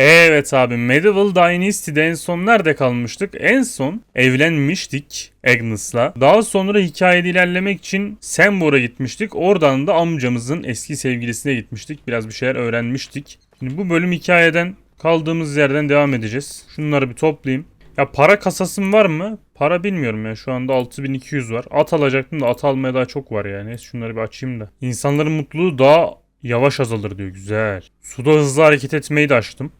Evet abi Medieval Dynasty'de en son nerede kalmıştık? En son evlenmiştik Agnes'la. Daha sonra hikayede ilerlemek için Sembor'a gitmiştik. Oradan da amcamızın eski sevgilisine gitmiştik. Biraz bir şeyler öğrenmiştik. Şimdi bu bölüm hikayeden kaldığımız yerden devam edeceğiz. Şunları bir toplayayım. Ya para kasasım var mı? Para bilmiyorum ya. Şu anda 6200 var. At alacaktım da at almaya daha çok var yani. Şunları bir açayım da. İnsanların mutluluğu daha yavaş azalır diyor. Güzel. Suda hızlı hareket etmeyi de açtım.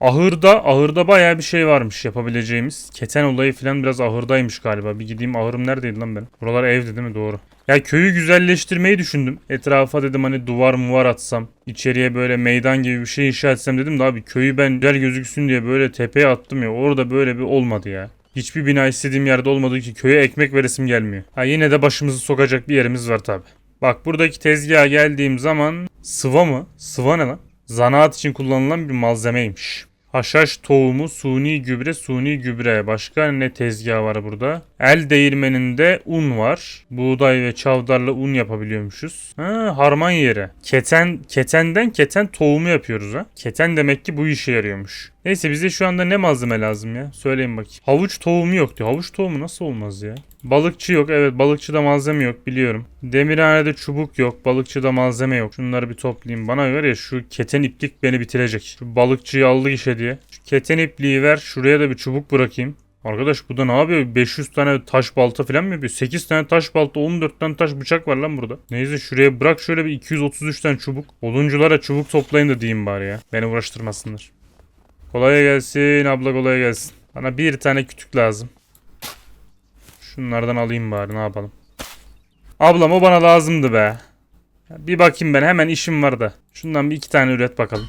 Ahırda, ahırda bayağı bir şey varmış yapabileceğimiz. Keten olayı falan biraz ahırdaymış galiba. Bir gideyim ahırım neredeydi lan benim? Buralar evdi değil mi? Doğru. Ya köyü güzelleştirmeyi düşündüm. Etrafa dedim hani duvar muvar atsam. içeriye böyle meydan gibi bir şey inşa etsem dedim de abi köyü ben güzel gözüksün diye böyle tepeye attım ya. Orada böyle bir olmadı ya. Hiçbir bina istediğim yerde olmadığı ki köye ekmek veresim gelmiyor. Ha yine de başımızı sokacak bir yerimiz var tabi. Bak buradaki tezgaha geldiğim zaman sıva mı? Sıva ne lan? Zanaat için kullanılan bir malzemeymiş. Haşhaş tohumu, suni gübre, suni gübre. Başka ne tezgah var burada? El değirmeninde un var. Buğday ve çavdarla un yapabiliyormuşuz. Ha, harman yeri. Keten, ketenden keten tohumu yapıyoruz ha. Keten demek ki bu işe yarıyormuş. Neyse bize şu anda ne malzeme lazım ya? Söyleyin bakayım. Havuç tohumu yok diyor. Havuç tohumu nasıl olmaz ya? Balıkçı yok. Evet balıkçıda malzeme yok biliyorum. Demirhanede çubuk yok. Balıkçıda malzeme yok. Şunları bir toplayayım. Bana ver ya şu keten iplik beni bitirecek. Şu balıkçıyı aldık işe diye. Şu keten ipliği ver. Şuraya da bir çubuk bırakayım. Arkadaş bu da ne yapıyor? 500 tane taş balta falan mı yapıyor? 8 tane taş balta 14 tane taş bıçak var lan burada. Neyse şuraya bırak şöyle bir 233 tane çubuk. Odunculara çubuk toplayın da diyeyim bari ya. Beni uğraştırmasınlar. Kolay gelsin abla kolay gelsin. Bana bir tane kütük lazım. Şunlardan alayım bari ne yapalım. Ablam o bana lazımdı be. Bir bakayım ben hemen işim var da. Şundan bir iki tane üret bakalım.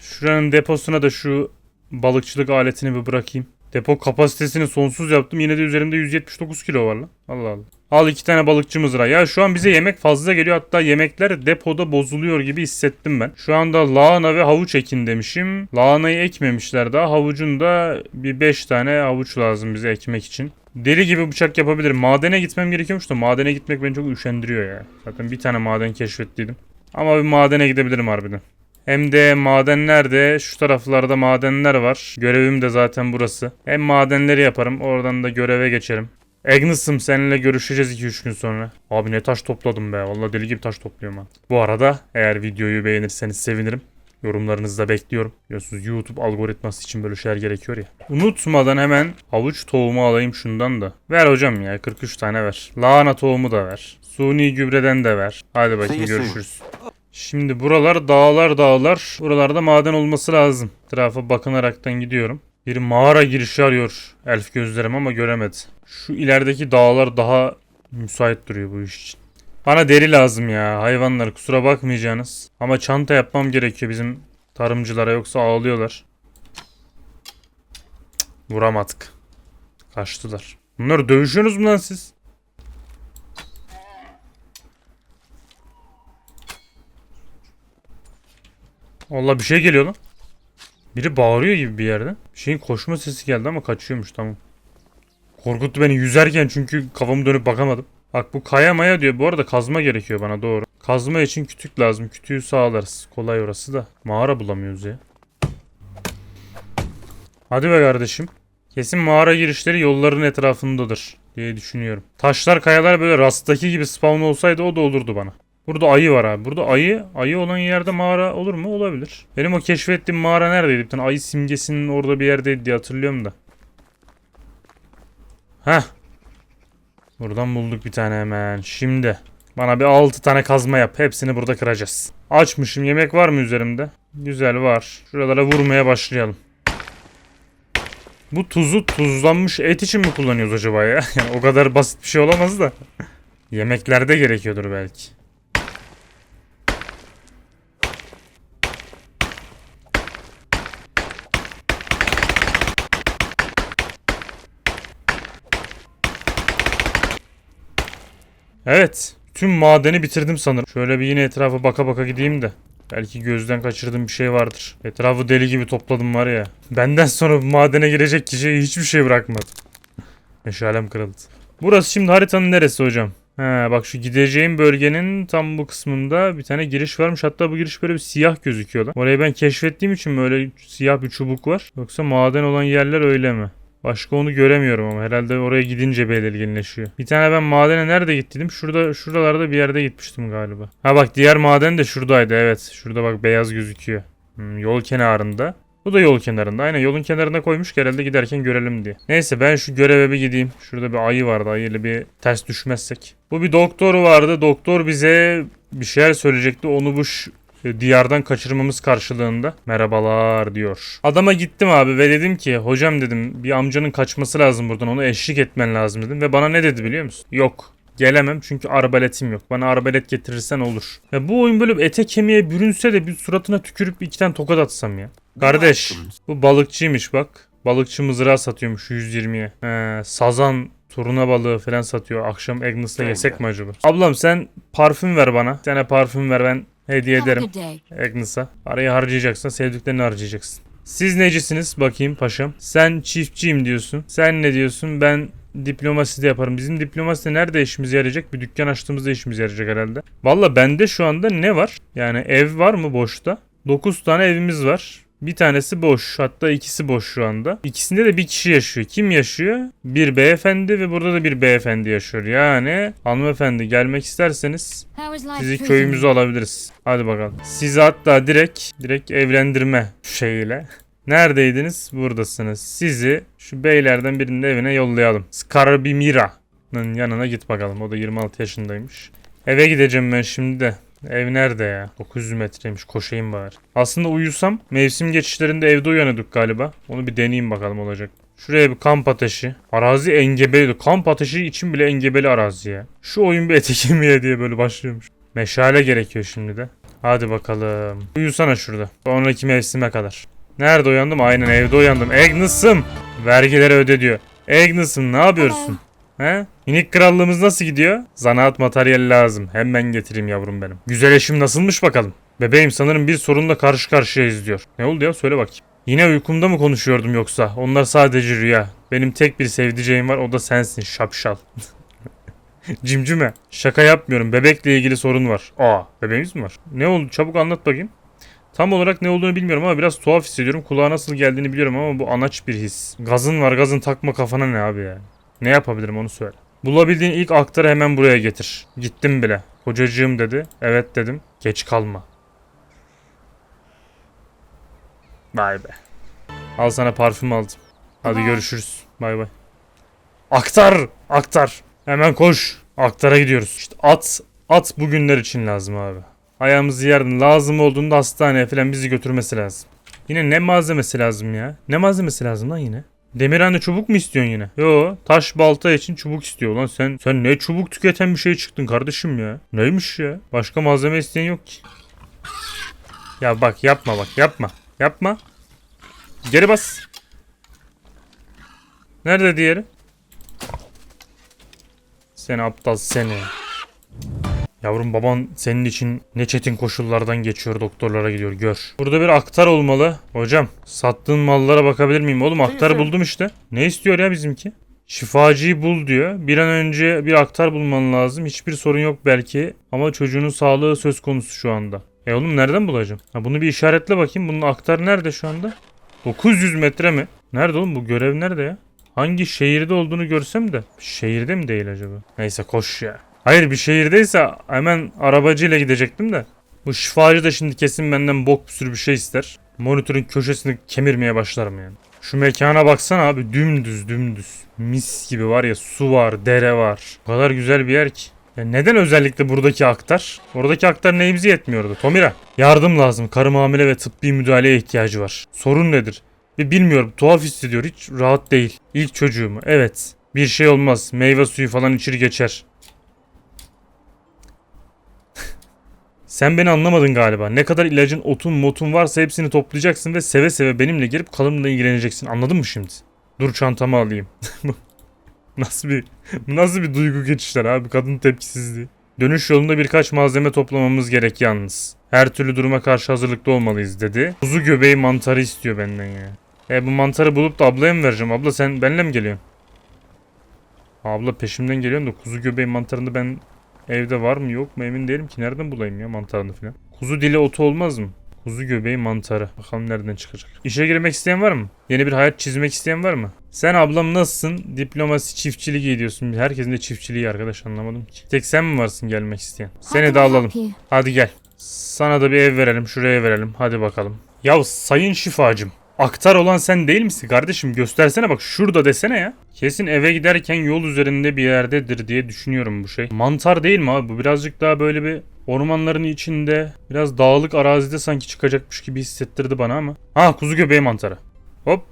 Şuranın deposuna da şu balıkçılık aletini bir bırakayım. Depo kapasitesini sonsuz yaptım. Yine de üzerimde 179 kilo var lan. Allah Allah. Al iki tane balıkçı mızrağı. Ya şu an bize yemek fazla geliyor. Hatta yemekler depoda bozuluyor gibi hissettim ben. Şu anda lahana ve havuç ekin demişim. Lahanayı ekmemişler daha. Havucun da bir 5 tane havuç lazım bize ekmek için. Deli gibi bıçak yapabilirim. Madene gitmem gerekiyormuş da madene gitmek beni çok üşendiriyor ya. Zaten bir tane maden keşfettiydim. Ama bir madene gidebilirim harbiden. Hem de madenlerde şu taraflarda madenler var. Görevim de zaten burası. Hem madenleri yaparım oradan da göreve geçerim. Agnes'ım seninle görüşeceğiz 2-3 gün sonra. Abi ne taş topladım be. Vallahi deli gibi taş topluyorum ha. Bu arada eğer videoyu beğenirseniz sevinirim. Yorumlarınızı da bekliyorum. Biliyorsunuz YouTube algoritması için böyle şeyler gerekiyor ya. Unutmadan hemen havuç tohumu alayım şundan da. Ver hocam ya 43 tane ver. Lahana tohumu da ver. Suni gübreden de ver. Hadi bakayım görüşürüz. Şimdi buralar dağlar dağlar. Buralarda maden olması lazım. Etrafa bakınaraktan gidiyorum. Bir mağara girişi arıyor elf gözlerim ama göremedi. Şu ilerideki dağlar daha müsait duruyor bu iş için. Bana deri lazım ya hayvanlar kusura bakmayacaksınız. Ama çanta yapmam gerekiyor bizim tarımcılara yoksa ağlıyorlar. Vuramadık. Kaçtılar. Bunlar dövüşüyorsunuz mu lan siz? Allah bir şey geliyor lan. Biri bağırıyor gibi bir yerden. Bir şeyin koşma sesi geldi ama kaçıyormuş tamam. Korkuttu beni yüzerken çünkü kafamı dönüp bakamadım. Bak bu kaya maya diyor. Bu arada kazma gerekiyor bana doğru. Kazma için kütük lazım. Kütüğü sağlarız. Kolay orası da. Mağara bulamıyoruz ya. Hadi be kardeşim. Kesin mağara girişleri yolların etrafındadır diye düşünüyorum. Taşlar kayalar böyle rastaki gibi spawn olsaydı o da olurdu bana. Burada ayı var abi. Burada ayı, ayı olan yerde mağara olur mu? Olabilir. Benim o keşfettiğim mağara neredeydi? Bir tane ayı simgesinin orada bir yerdeydi diye hatırlıyorum da. Heh. Buradan bulduk bir tane hemen. Şimdi. Bana bir 6 tane kazma yap. Hepsini burada kıracağız. Açmışım. Yemek var mı üzerimde? Güzel var. Şuralara vurmaya başlayalım. Bu tuzu tuzlanmış et için mi kullanıyoruz acaba ya? Yani o kadar basit bir şey olamaz da. Yemeklerde gerekiyordur belki. Evet. Tüm madeni bitirdim sanırım. Şöyle bir yine etrafa baka baka gideyim de. Belki gözden kaçırdığım bir şey vardır. Etrafı deli gibi topladım var ya. Benden sonra madene girecek kişiye hiçbir şey bırakmadım. Meşalem kırıldı. Burası şimdi haritanın neresi hocam? He bak şu gideceğim bölgenin tam bu kısmında bir tane giriş varmış. Hatta bu giriş böyle bir siyah gözüküyor lan. Orayı ben keşfettiğim için böyle siyah bir çubuk var. Yoksa maden olan yerler öyle mi? Başka onu göremiyorum ama herhalde oraya gidince belirginleşiyor. Bir tane ben madene nerede gittiydim? Şurada şuralarda bir yerde gitmiştim galiba. Ha bak diğer maden de şuradaydı evet. Şurada bak beyaz gözüküyor. Hmm, yol kenarında. Bu da yol kenarında. Aynen yolun kenarına koymuş ki herhalde giderken görelim diye. Neyse ben şu göreve bir gideyim. Şurada bir ayı vardı. Ayıyla bir ters düşmezsek. Bu bir doktor vardı. Doktor bize bir şeyler söyleyecekti. Onu bu diyardan kaçırmamız karşılığında merhabalar diyor. Adama gittim abi ve dedim ki hocam dedim bir amcanın kaçması lazım buradan onu eşlik etmen lazım dedim ve bana ne dedi biliyor musun? Yok Gelemem çünkü arbaletim yok. Bana arbalet getirirsen olur. Ya bu oyun böyle ete kemiğe bürünse de bir suratına tükürüp iki tane tokat atsam ya. Kardeş bu balıkçıymış bak. Balıkçı mızrağı satıyormuş 120'ye. He, sazan turuna balığı falan satıyor. Akşam Agnes'la yesek mi acaba? Ablam sen parfüm ver bana. Bir tane parfüm ver ben hediye ederim. Agnes'a. Parayı harcayacaksan sevdiklerini harcayacaksın. Siz necisiniz bakayım paşam? Sen çiftçiyim diyorsun. Sen ne diyorsun? Ben diplomasi de yaparım. Bizim diplomasi de nerede işimize yarayacak? Bir dükkan açtığımızda işimize yarayacak herhalde. Valla bende şu anda ne var? Yani ev var mı boşta? 9 tane evimiz var. Bir tanesi boş. Hatta ikisi boş şu anda. İkisinde de bir kişi yaşıyor. Kim yaşıyor? Bir beyefendi ve burada da bir beyefendi yaşıyor. Yani hanımefendi gelmek isterseniz sizi köyümüze alabiliriz. Hadi bakalım. Sizi hatta direkt direkt evlendirme şeyiyle. Neredeydiniz? Buradasınız. Sizi şu beylerden birinin evine yollayalım. Skarbimira'nın yanına git bakalım. O da 26 yaşındaymış. Eve gideceğim ben şimdi de. Ev nerede ya? 900 metreymiş. Koşayım bari. Aslında uyusam mevsim geçişlerinde evde uyanıyorduk galiba. Onu bir deneyeyim bakalım olacak. Şuraya bir kamp ateşi. Arazi engebeli. Kamp ateşi için bile engebeli arazi ya. Şu oyun bir ete kemiğe diye böyle başlıyormuş. Meşale gerekiyor şimdi de. Hadi bakalım. Uyusana şurada. Sonraki mevsime kadar. Nerede uyandım? Aynen evde uyandım. Agnes'ım. Vergileri öde diyor. Agnes'ım ne yapıyorsun? He? İnik krallığımız nasıl gidiyor? Zanaat materyali lazım. Hemen getireyim yavrum benim. Güzel eşim nasılmış bakalım. Bebeğim sanırım bir sorunla karşı karşıyayız diyor. Ne oldu ya söyle bakayım. Yine uykumda mı konuşuyordum yoksa? Onlar sadece rüya. Benim tek bir sevdiceğim var o da sensin şapşal. Cimcime. Şaka yapmıyorum. Bebekle ilgili sorun var. Aa bebeğimiz mi var? Ne oldu? Çabuk anlat bakayım. Tam olarak ne olduğunu bilmiyorum ama biraz tuhaf hissediyorum. Kulağa nasıl geldiğini biliyorum ama bu anaç bir his. Gazın var gazın takma kafana ne abi ya. Ne yapabilirim onu söyle. Bulabildiğin ilk aktarı hemen buraya getir. Gittim bile. Kocacığım dedi. Evet dedim. Geç kalma. Vay be. Al sana parfüm aldım. Hadi görüşürüz. Bay bay. Aktar! Aktar! Hemen koş. Aktara gidiyoruz. İşte at, at bugünler için lazım abi. Ayağımızı yerden lazım olduğunda hastaneye falan bizi götürmesi lazım. Yine ne malzemesi lazım ya? Ne malzemesi lazım lan yine? Demirhane çubuk mu istiyorsun yine? Yo taş balta için çubuk istiyor lan sen. Sen ne çubuk tüketen bir şey çıktın kardeşim ya. Neymiş ya? Başka malzeme isteyen yok ki. Ya bak yapma bak yapma. Yapma. Geri bas. Nerede diğeri? Seni aptal seni. Yavrum baban senin için ne çetin koşullardan geçiyor doktorlara gidiyor gör. Burada bir aktar olmalı. Hocam sattığın mallara bakabilir miyim? Oğlum aktar buldum işte. Ne istiyor ya bizimki? Şifacıyı bul diyor. Bir an önce bir aktar bulman lazım. Hiçbir sorun yok belki. Ama çocuğunun sağlığı söz konusu şu anda. E oğlum nereden bulacağım? Ha bunu bir işaretle bakayım. Bunun aktar nerede şu anda? 900 metre mi? Nerede oğlum bu görev nerede ya? Hangi şehirde olduğunu görsem de. Şehirde mi değil acaba? Neyse koş ya. Hayır bir şehirdeyse hemen arabacıyla gidecektim de. Bu şifacı da şimdi kesin benden bok bir sürü bir şey ister. Monitörün köşesini kemirmeye başlarım yani. Şu mekana baksana abi dümdüz dümdüz. Mis gibi var ya su var, dere var. O kadar güzel bir yer ki. Ya neden özellikle buradaki aktar? Oradaki aktar neyimize yetmiyordu? Tomira yardım lazım. Karım hamile ve tıbbi müdahaleye ihtiyacı var. Sorun nedir? Bir bilmiyorum tuhaf hissediyor hiç rahat değil. İlk çocuğu mu? Evet. Bir şey olmaz. Meyve suyu falan içir geçer. Sen beni anlamadın galiba. Ne kadar ilacın, otun, motun varsa hepsini toplayacaksın ve seve seve benimle gelip kanımla ilgileneceksin. Anladın mı şimdi? Dur çantamı alayım. nasıl bir nasıl bir duygu geçişler abi kadın tepkisizliği. Dönüş yolunda birkaç malzeme toplamamız gerek yalnız. Her türlü duruma karşı hazırlıklı olmalıyız dedi. Kuzu göbeği mantarı istiyor benden ya. E bu mantarı bulup da ablaya mı vereceğim? Abla sen benimle mi geliyorsun? Abla peşimden geliyorsun da kuzu göbeği mantarını ben evde var mı yok mu emin değilim ki. Nereden bulayım ya mantarını falan. Kuzu dili otu olmaz mı? Kuzu göbeği mantarı. Bakalım nereden çıkacak. İşe girmek isteyen var mı? Yeni bir hayat çizmek isteyen var mı? Sen ablam nasılsın? Diplomasi çiftçilik ediyorsun. Herkesin de çiftçiliği arkadaş anlamadım ki. Tek sen mi varsın gelmek isteyen? Seni de alalım. Hadi gel. Sana da bir ev verelim. Şuraya verelim. Hadi bakalım. Ya sayın şifacım. Aktar olan sen değil misin kardeşim? Göstersene bak şurada desene ya. Kesin eve giderken yol üzerinde bir yerdedir diye düşünüyorum bu şey. Mantar değil mi abi? Bu birazcık daha böyle bir ormanların içinde biraz dağlık arazide sanki çıkacakmış gibi hissettirdi bana ama. Ha kuzu göbeği mantarı. Hop.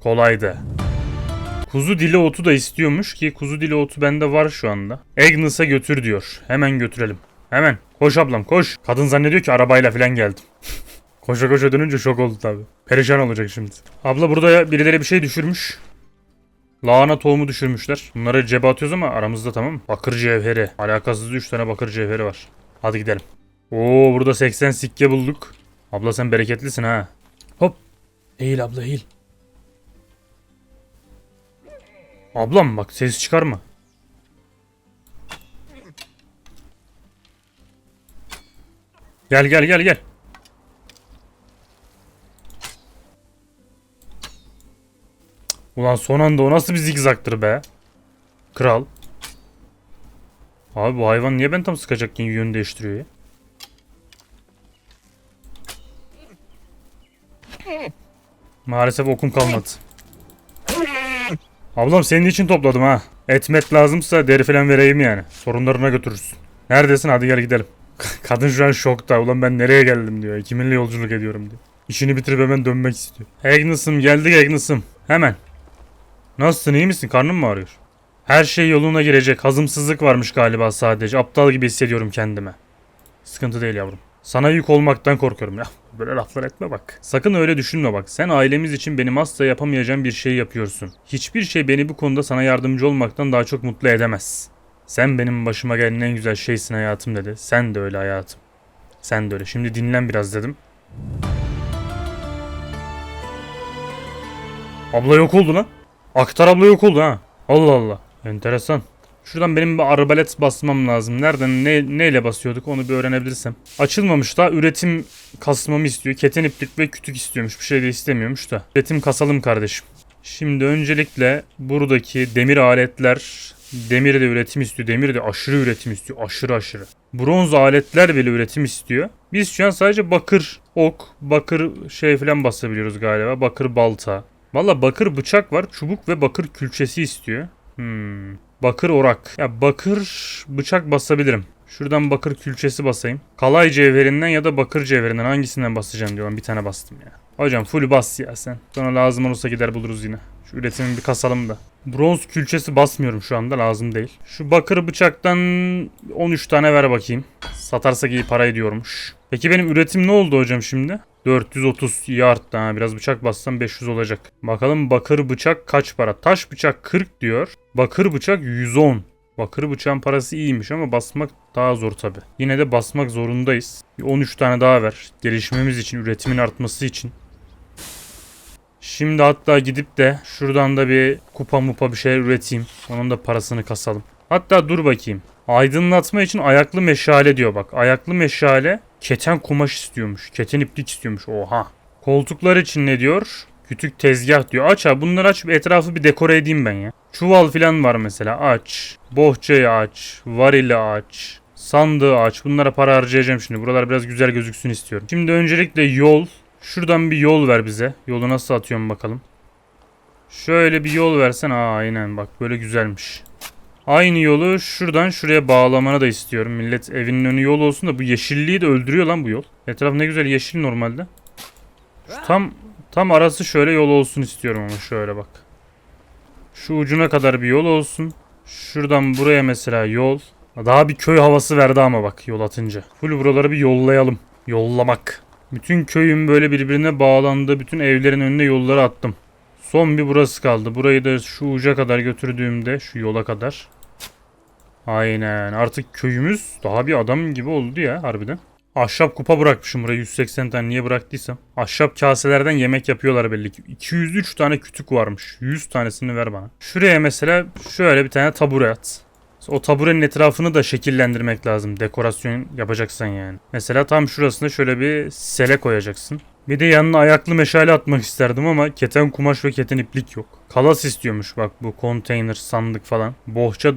Kolaydı. Kuzu dili otu da istiyormuş ki kuzu dili otu bende var şu anda. Agnes'a götür diyor. Hemen götürelim. Hemen. Koş ablam koş. Kadın zannediyor ki arabayla falan geldim. koşa koşa dönünce şok oldu tabi. Perişan olacak şimdi. Abla burada birileri bir şey düşürmüş. Lahana tohumu düşürmüşler. Bunları cebe atıyoruz ama aramızda tamam mı? Bakır cevheri. Alakasız 3 tane bakır cevheri var. Hadi gidelim. Oo burada 80 sikke bulduk. Abla sen bereketlisin ha. Hop. Eğil abla eğil. Ablam bak ses çıkarma. Gel gel gel gel. Ulan son anda o nasıl bir zigzaktır be? Kral. Abi bu hayvan niye ben tam sıkacakken yön değiştiriyor ya? Maalesef okum kalmadı. Ablam senin için topladım ha. Etmet lazımsa deri falan vereyim yani. Sorunlarına götürürsün. Neredesin hadi gel gidelim. Kadın şu an şokta. Ulan ben nereye geldim diyor. Kiminle yolculuk ediyorum diyor. İşini bitirip hemen dönmek istiyor. Agnes'ım geldik Agnes'ım. Hemen. Nasılsın iyi misin? Karnın mı ağrıyor? Her şey yoluna girecek. Hazımsızlık varmış galiba sadece. Aptal gibi hissediyorum kendime. Sıkıntı değil yavrum. Sana yük olmaktan korkuyorum ya. Böyle laflar etme bak. Sakın öyle düşünme bak. Sen ailemiz için benim asla yapamayacağım bir şey yapıyorsun. Hiçbir şey beni bu konuda sana yardımcı olmaktan daha çok mutlu edemez. Sen benim başıma gelen en güzel şeysin hayatım dedi. Sen de öyle hayatım. Sen de öyle. Şimdi dinlen biraz dedim. Abla yok oldu lan. Aktar abla yok oldu ha. Allah Allah. Enteresan. Şuradan benim bir arbalet basmam lazım. Nereden ne, neyle basıyorduk onu bir öğrenebilirsem. Açılmamış da üretim kasmamı istiyor. Keten iplik ve kütük istiyormuş. Bir şey de istemiyormuş da. Üretim kasalım kardeşim. Şimdi öncelikle buradaki demir aletler demir de üretim istiyor. Demir de aşırı üretim istiyor. Aşırı aşırı. Bronz aletler bile üretim istiyor. Biz şu an sadece bakır ok, bakır şey falan basabiliyoruz galiba. Bakır balta. Valla bakır bıçak var. Çubuk ve bakır külçesi istiyor. Hmm. Bakır orak. Ya bakır bıçak basabilirim. Şuradan bakır külçesi basayım. Kalay cevherinden ya da bakır cevherinden hangisinden basacağım diyorum. Bir tane bastım ya. Hocam full bas ya sen. Sonra lazım olursa gider buluruz yine. Şu üretimi bir kasalım da. Bronz külçesi basmıyorum şu anda lazım değil. Şu bakır bıçaktan 13 tane ver bakayım. Satarsak iyi para ediyormuş. Peki benim üretim ne oldu hocam şimdi? 430 iyi arttı. Biraz bıçak bassam 500 olacak. Bakalım bakır bıçak kaç para? Taş bıçak 40 diyor. Bakır bıçak 110. Bakır bıçağın parası iyiymiş ama basmak daha zor tabi. Yine de basmak zorundayız. Bir 13 tane daha ver. Gelişmemiz için, üretimin artması için. Şimdi hatta gidip de şuradan da bir kupa mupa bir şeyler üreteyim. Onun da parasını kasalım. Hatta dur bakayım. Aydınlatma için ayaklı meşale diyor bak. Ayaklı meşale keten kumaş istiyormuş. Keten iplik istiyormuş. Oha. Koltuklar için ne diyor? Kütük tezgah diyor. Aç abi bunları aç etrafı bir dekore edeyim ben ya. Çuval falan var mesela aç. Bohçayı aç. Varili aç. Sandığı aç. Bunlara para harcayacağım şimdi. Buralar biraz güzel gözüksün istiyorum. Şimdi öncelikle yol. Şuradan bir yol ver bize. Yolu nasıl atıyorum bakalım. Şöyle bir yol versen. Aa aynen bak böyle güzelmiş. Aynı yolu şuradan şuraya bağlamana da istiyorum. Millet evinin önü yol olsun da bu yeşilliği de öldürüyor lan bu yol. Etraf ne güzel yeşil normalde. Şu tam tam arası şöyle yol olsun istiyorum ama şöyle bak. Şu ucuna kadar bir yol olsun. Şuradan buraya mesela yol. Daha bir köy havası verdi ama bak yol atınca. Full buraları bir yollayalım. Yollamak. Bütün köyün böyle birbirine bağlandığı bütün evlerin önüne yolları attım. Son bir burası kaldı. Burayı da şu uca kadar götürdüğümde şu yola kadar. Aynen. Artık köyümüz daha bir adam gibi oldu ya harbiden. Ahşap kupa bırakmışım buraya 180 tane niye bıraktıysam. Ahşap kaselerden yemek yapıyorlar belli ki. 203 tane kütük varmış. 100 tanesini ver bana. Şuraya mesela şöyle bir tane tabure at. O taburenin etrafını da şekillendirmek lazım. Dekorasyon yapacaksan yani. Mesela tam şurasına şöyle bir sele koyacaksın. Bir de yanına ayaklı meşale atmak isterdim ama keten kumaş ve keten iplik yok. Kalas istiyormuş bak bu konteyner, sandık falan. Bohça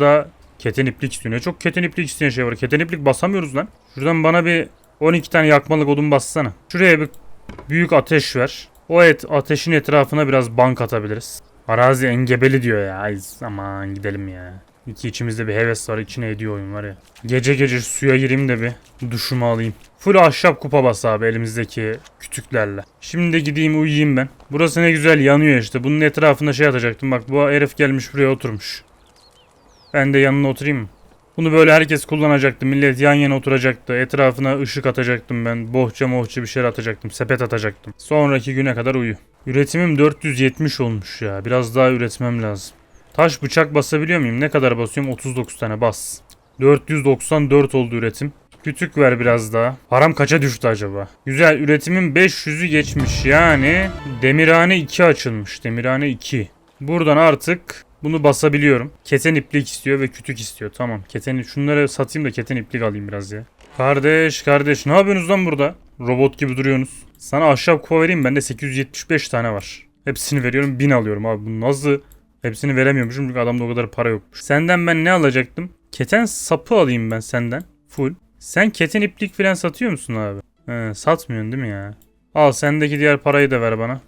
keten iplik istiyor. Ne çok keten iplik isteyen şey var. Keten iplik basamıyoruz lan. Şuradan bana bir 12 tane yakmalık odun bassana. Şuraya bir büyük ateş ver. O et ateşin etrafına biraz bank atabiliriz. Arazi engebeli diyor ya. Ay aman gidelim ya. İki içimizde bir heves var. içine ediyor oyun var ya. Gece gece suya gireyim de bir duşumu alayım. Full ahşap kupa bas abi elimizdeki kütüklerle. Şimdi de gideyim uyuyayım ben. Burası ne güzel yanıyor işte. Bunun etrafında şey atacaktım. Bak bu herif gelmiş buraya oturmuş. Ben de yanına oturayım? Bunu böyle herkes kullanacaktı. Millet yan yana oturacaktı. Etrafına ışık atacaktım ben. Bohça mohça bir şeyler atacaktım. Sepet atacaktım. Sonraki güne kadar uyu. Üretimim 470 olmuş ya. Biraz daha üretmem lazım. Taş bıçak basabiliyor muyum? Ne kadar basıyorum? 39 tane bas. 494 oldu üretim. Kütük ver biraz daha. Param kaça düştü acaba? Güzel üretimim 500'ü geçmiş. Yani demirhane 2 açılmış. Demirhane 2. Buradan artık bunu basabiliyorum. Keten iplik istiyor ve kütük istiyor. Tamam. Keten şunları satayım da keten iplik alayım biraz ya. Kardeş kardeş ne yapıyorsunuz lan burada? Robot gibi duruyorsunuz. Sana ahşap kupa vereyim bende 875 tane var. Hepsini veriyorum 1000 alıyorum abi. Bu nasıl Hepsini veremiyormuşum çünkü adamda o kadar para yokmuş. Senden ben ne alacaktım? Keten sapı alayım ben senden. Full. Sen keten iplik falan satıyor musun abi? He, satmıyorsun değil mi ya? Al sendeki diğer parayı da ver bana.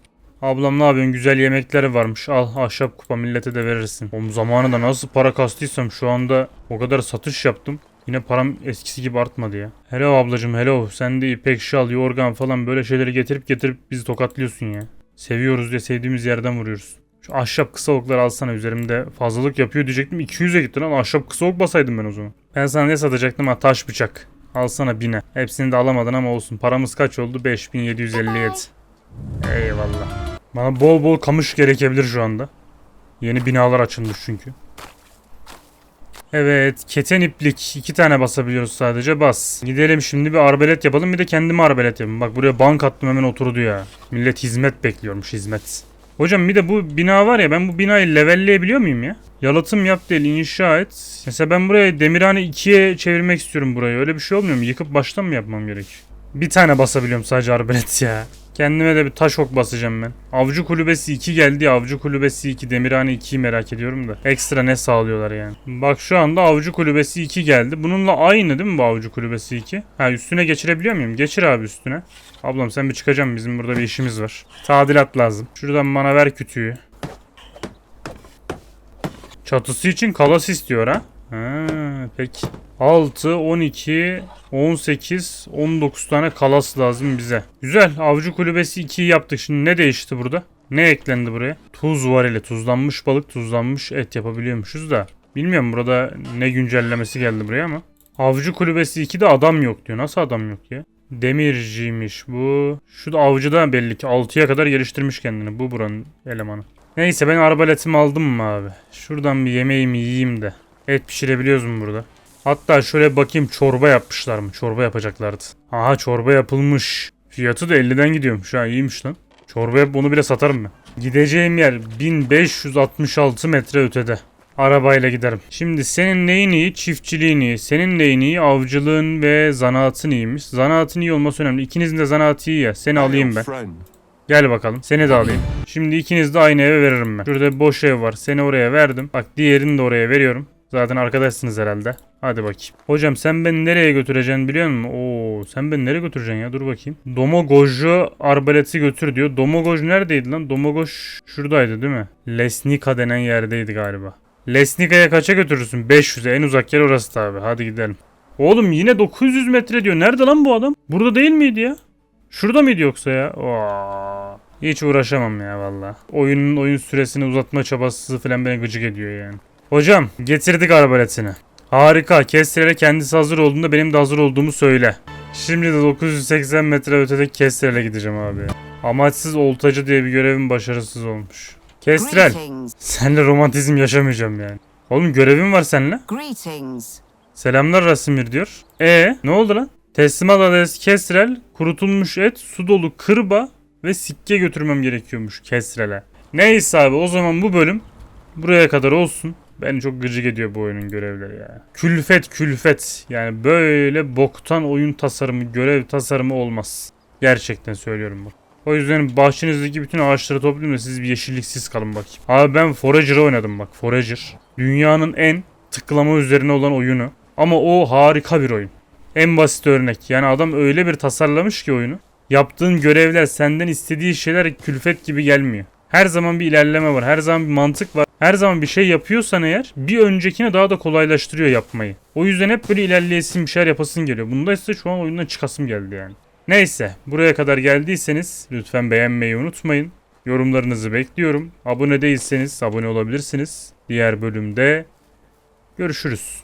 Ablam ne yapıyorsun? Güzel yemekleri varmış. Al ahşap kupa millete de verirsin. O zamanında nasıl para kastıysam şu anda o kadar satış yaptım. Yine param eskisi gibi artmadı ya. Hello ablacım hello. Sen de ipek şal, yorgan falan böyle şeyleri getirip getirip bizi tokatlıyorsun ya. Seviyoruz diye sevdiğimiz yerden vuruyoruz. Şu ahşap kısa okları alsana üzerimde fazlalık yapıyor diyecektim. 200'e gitti lan ahşap kısa ok basaydım ben o zaman. Ben sana ne satacaktım ha taş bıçak. Alsana bine. Hepsini de alamadın ama olsun. Paramız kaç oldu? 5757. Eyvallah. Bana bol bol kamış gerekebilir şu anda. Yeni binalar açılmış çünkü. Evet, keten iplik. iki tane basabiliyoruz sadece. Bas. Gidelim şimdi bir arbelet yapalım. Bir de kendime arbelet yapayım. Bak buraya bank attım hemen oturdu ya. Millet hizmet bekliyormuş hizmet. Hocam bir de bu bina var ya ben bu binayı levelleyebiliyor muyum ya? Yalıtım yap değil inşa et. Mesela ben buraya demirhane 2'ye çevirmek istiyorum burayı. Öyle bir şey olmuyor mu? Yıkıp baştan mı yapmam gerek? Bir tane basabiliyorum sadece arbelet ya. Kendime de bir taş ok basacağım ben. Avcı kulübesi 2 geldi. Avcı kulübesi 2. Demirhane 2'yi merak ediyorum da. Ekstra ne sağlıyorlar yani. Bak şu anda avcı kulübesi 2 geldi. Bununla aynı değil mi bu avcı kulübesi 2? Ha üstüne geçirebiliyor muyum? Geçir abi üstüne. Ablam sen bir çıkacağım bizim burada bir işimiz var. Tadilat lazım. Şuradan bana ver kütüğü. Çatısı için kalas istiyor ha. Ha peki. 6, 12, 18, 19 tane kalas lazım bize. Güzel. Avcı kulübesi 2'yi yaptık. Şimdi ne değişti burada? Ne eklendi buraya? Tuz var ile tuzlanmış balık, tuzlanmış et yapabiliyormuşuz da. Bilmiyorum burada ne güncellemesi geldi buraya ama. Avcı kulübesi 2'de adam yok diyor. Nasıl adam yok ya? Demirciymiş bu. Şu da avcıda belli ki 6'ya kadar geliştirmiş kendini. Bu buranın elemanı. Neyse ben arbaletimi aldım mı abi? Şuradan bir yemeğimi yiyeyim de. Et pişirebiliyoruz mu burada? Hatta şöyle bakayım çorba yapmışlar mı? Çorba yapacaklardı. Aha çorba yapılmış. Fiyatı da 50'den gidiyormuş ha iyiymiş lan. Çorba yap onu bile satarım ben. Gideceğim yer 1566 metre ötede. Arabayla giderim. Şimdi senin neyin iyi? Çiftçiliğin iyi. Senin neyin iyi? Avcılığın ve zanaatın iyiymiş. Zanaatın iyi olması önemli. İkinizin de zanaatı iyi ya. Seni alayım ben. Gel bakalım. Seni de alayım. Şimdi ikiniz de aynı eve veririm ben. Şurada boş ev var. Seni oraya verdim. Bak diğerini de oraya veriyorum. Zaten arkadaşsınız herhalde. Hadi bakayım. Hocam sen beni nereye götüreceksin biliyor musun? Oo sen beni nereye götüreceksin ya? Dur bakayım. Domogoj'u arbaleti götür diyor. Domogoj neredeydi lan? Domogoj şuradaydı değil mi? Lesnika denen yerdeydi galiba. Lesnika'ya kaça götürürsün? 500'e en uzak yer orası tabi. Hadi gidelim. Oğlum yine 900 metre diyor. Nerede lan bu adam? Burada değil miydi ya? Şurada mıydı yoksa ya? Oo. Hiç uğraşamam ya valla. Oyunun oyun süresini uzatma çabası falan beni gıcık ediyor yani. Hocam getirdik arbaletini. Harika. Kestirele kendisi hazır olduğunda benim de hazır olduğumu söyle. Şimdi de 980 metre ötedeki Kestirel'e gideceğim abi. Amaçsız oltacı diye bir görevim başarısız olmuş. Greetings. Senle romantizm yaşamayacağım yani. Oğlum görevim var seninle. Greetings. Selamlar Rasimir diyor. E ne oldu lan? Teslimat adresi Kesrel, kurutulmuş et, su dolu kırba ve sikke götürmem gerekiyormuş Kesrel'e. Neyse abi o zaman bu bölüm buraya kadar olsun. Beni çok gıcık ediyor bu oyunun görevleri ya. Külfet külfet. Yani böyle boktan oyun tasarımı, görev tasarımı olmaz. Gerçekten söylüyorum bak. O yüzden bahçenizdeki bütün ağaçları toplayın da siz bir yeşilliksiz kalın bakayım. Abi ben Forager'ı oynadım bak Forager. Dünyanın en tıklama üzerine olan oyunu. Ama o harika bir oyun. En basit örnek. Yani adam öyle bir tasarlamış ki oyunu. Yaptığın görevler senden istediği şeyler külfet gibi gelmiyor. Her zaman bir ilerleme var. Her zaman bir mantık var. Her zaman bir şey yapıyorsan eğer bir öncekine daha da kolaylaştırıyor yapmayı. O yüzden hep böyle ilerleyesin bir şeyler yapasın geliyor. Bunda ise şu an oyundan çıkasım geldi yani. Neyse buraya kadar geldiyseniz lütfen beğenmeyi unutmayın. Yorumlarınızı bekliyorum. Abone değilseniz abone olabilirsiniz. Diğer bölümde görüşürüz.